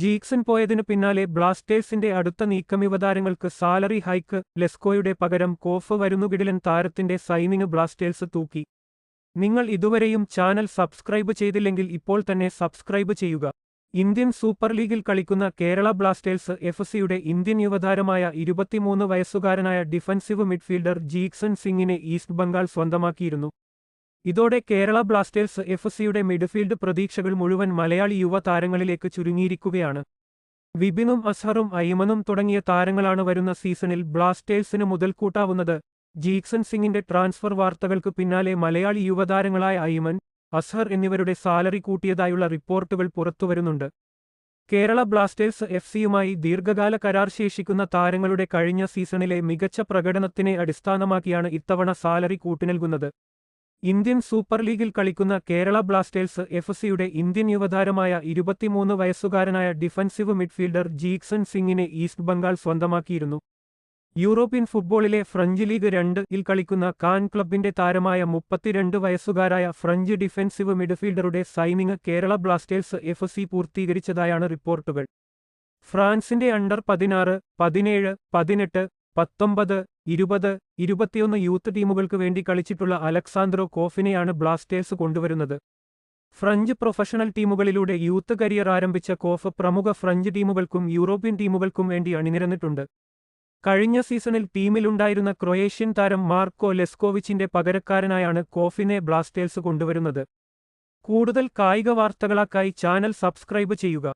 ജീക്സൺ പോയതിനു പിന്നാലെ ബ്ലാസ്റ്റേഴ്സിന്റെ അടുത്ത നീക്കം യുവതാരങ്ങൾക്ക് സാലറി ഹൈക്ക് ലെസ്കോയുടെ പകരം കോഫ് വരുന്നുകിടിലൻ താരത്തിന്റെ സൈനിങ് ബ്ലാസ്റ്റേഴ്സ് തൂക്കി. നിങ്ങൾ ഇതുവരെയും ചാനൽ സബ്സ്ക്രൈബ് ചെയ്തില്ലെങ്കിൽ ഇപ്പോൾ തന്നെ സബ്സ്ക്രൈബ് ചെയ്യുക. ഇന്ത്യൻ സൂപ്പർ ലീഗിൽ കളിക്കുന്ന കേരള ബ്ലാസ്റ്റേഴ്സ് എഫ് സിയുടെ ഇന്ത്യൻ യുവതാരമായ ഇരുപത്തിമൂന്ന് വയസ്സുകാരനായ ഡിഫൻസീവ് മിഡ്ഫീൽഡർ ജീക്സൺ സിംഗിനെ ഈസ്റ്റ് ബംഗാൾ സ്വന്തമാക്കിയിരുന്നു. ഇതോടെ കേരള ബ്ലാസ്റ്റേഴ്സ് എഫ് സിയുടെ മിഡ്ഫീൽഡ് പ്രതീക്ഷകൾ മുഴുവൻ മലയാളി യുവതാരങ്ങളിലേക്ക് ചുരുങ്ങിയിരിക്കുകയാണ്. വിപിനും അസ്ഹറും ഐമനും തുടങ്ങിയ താരങ്ങളാണ് വരുന്ന സീസണിൽ ബ്ലാസ്റ്റേഴ്സിന് മുതൽക്കൂട്ടാവുന്നത്. ജീക്സൺ സിംഗിന്റെ ട്രാൻസ്ഫർ വാർത്തകൾക്ക് പിന്നാലെ മലയാളി യുവതാരങ്ങളായ ഐമൻ അസ്ഹർ എന്നിവരുടെ സാലറി കൂട്ടിയതായുള്ള റിപ്പോർട്ടുകൾ പുറത്തുവരുന്നുണ്ട്. കേരള ബ്ലാസ്റ്റേഴ്സ് എഫ് സിയുമായി ദീർഘകാല കരാർ ശേഷിക്കുന്ന താരങ്ങളുടെ കഴിഞ്ഞ സീസണിലെ മികച്ച പ്രകടനത്തിനെ അടിസ്ഥാനമാക്കിയാണ് ഇത്തവണ സാലറി കൂട്ടിനൽകുന്നത്. ഇന്ത്യൻ സൂപ്പർ ലീഗിൽ കളിക്കുന്ന കേരള ബ്ലാസ്റ്റേഴ്സ് എഫ് സിയുടെ ഇന്ത്യൻ യുവതാരമായ ഇരുപത്തിമൂന്ന് വയസ്സുകാരനായ ഡിഫൻസീവ് മിഡ്ഫീൽഡർ ജീക്സൺ സിംഗിനെ ഈസ്റ്റ് ബംഗാൾ സ്വന്തമാക്കിയിരുന്നു. യൂറോപ്യൻ ഫുട്ബോളിലെ ഫ്രഞ്ച് ലീഗ് രണ്ട് ഇൽ കളിക്കുന്ന കാൻ ക്ലബിന്റെ താരമായ മുപ്പത്തിരണ്ട് വയസ്സുകാരായ French defensive മിഡ്ഫീൽഡറുടെ signing Kerala Blasters F C പൂർത്തീകരിച്ചതായാണ് റിപ്പോർട്ടുകൾ. ഫ്രാൻസിന്റെ അണ്ടർ പതിനാറ് പതിനേഴ് പതിനെട്ട് പത്തൊമ്പത് ഇരുപത് ഇരുപത്തിയൊന്ന് യൂത്ത് ടീമുകൾക്ക് വേണ്ടി കളിച്ചിട്ടുള്ള അലക്സാന്ദ്രോ കോഫിനെയാണ് ബ്ലാസ്റ്റേഴ്സ് കൊണ്ടുവരുന്നത്. ഫ്രഞ്ച് പ്രൊഫഷണൽ ടീമുകളിലൂടെ യൂത്ത് കരിയർ ആരംഭിച്ച കോഫ് പ്രമുഖ ഫ്രഞ്ച് ടീമുകൾക്കും യൂറോപ്യൻ ടീമുകൾക്കും വേണ്ടി അണിനിരന്നിട്ടുണ്ട്. കഴിഞ്ഞ സീസണിൽ ടീമിലുണ്ടായിരുന്ന ക്രൊയേഷ്യൻ താരം മാർക്കോ ലെസ്കോവിച്ചിന്റെ പകരക്കാരനായാണ് കോഫിനെ ബ്ലാസ്റ്റേഴ്സ് കൊണ്ടുവരുന്നത്. കൂടുതൽ കായിക വാർത്തകളാക്കായി ചാനൽ സബ്സ്ക്രൈബ് ചെയ്യുക.